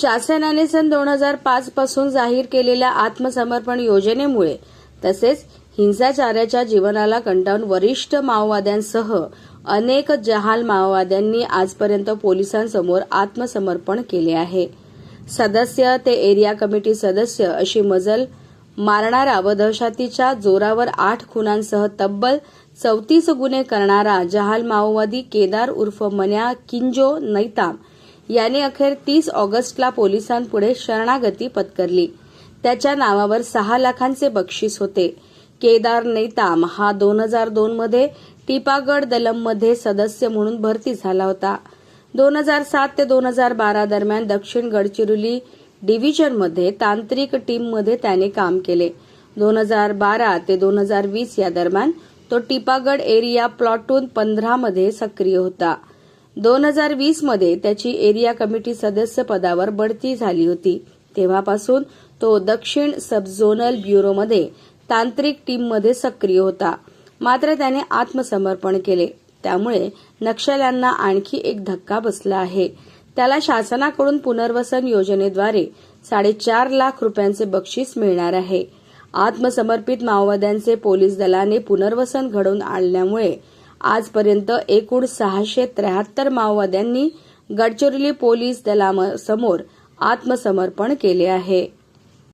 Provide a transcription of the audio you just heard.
शासनाने सन दोन हजार पाच पासून जाहीर केलेल्या आत्मसमर्पण योजनेमुळे तसेच हिंसाचाराच्या जीवनाला कंटाळून वरिष्ठ माओवाद्यांसह अनेक जहाल माओवाद्यांनी आजपर्यंत पोलिसांसमोर आत्मसमर्पण केले आहे. सदस्य ते एरिया कमिटी सदस्य अशी मजल मारणारा व दहशतीच्या जोरावर आठ खुनांसह तब्बल चौतीस गुन्हे करणारा जहाल माओवादी केदार उर्फ मन्या किंजो नैताम याने अखेर तीस ऑगस्टला पोलिसांपुढे शरणागती पत्करली. त्याच्या नावावर सहा लाखांचे बक्षीस होते. केदार नैताम हा दोन हजार दोन मध्ये टिपागड दलममध्ये सदस्य म्हणून भरती झाला होता. दोन हजार सात ते दोन हजार बारा दरम्यान दक्षिण गडचिरोली डिव्हिजनमध्ये तांत्रिक टीममध्ये त्याने काम केले. दोन हजार बारा ते दोन हजार वीस या दरम्यान तो टिपागड एरिया प्लॉटून पंधरामध्ये सक्रिय होता. दोन हजार वीसमध्ये त्याची एरिया कमिटी सदस्य पदावर बढती झाली होती. तेव्हापासून तो दक्षिण सबझोनल ब्युरोमध्ये तांत्रिक टीममध्ये सक्रिय होता. मात्र त्याने आत्मसमर्पण केले. त्यामुळे नक्षल्यांना आणखी एक धक्का बसला आहे. त्याला शासनाकडून पुनर्वसन योजनेद्वारे साडेचार लाख रुपयांचे बक्षीस मिळणार आहे. आत्मसमर्पित माओवाद्यांचे पोलीस दलाने पुनर्वसन घडवून आणल्यामुळे आजपर्यंत एकूण सहाशे त्र्याहत्तर माओवाद्यांनी गडचिरोली पोलीस दलासमोर आत्मसमर्पण केले आहे.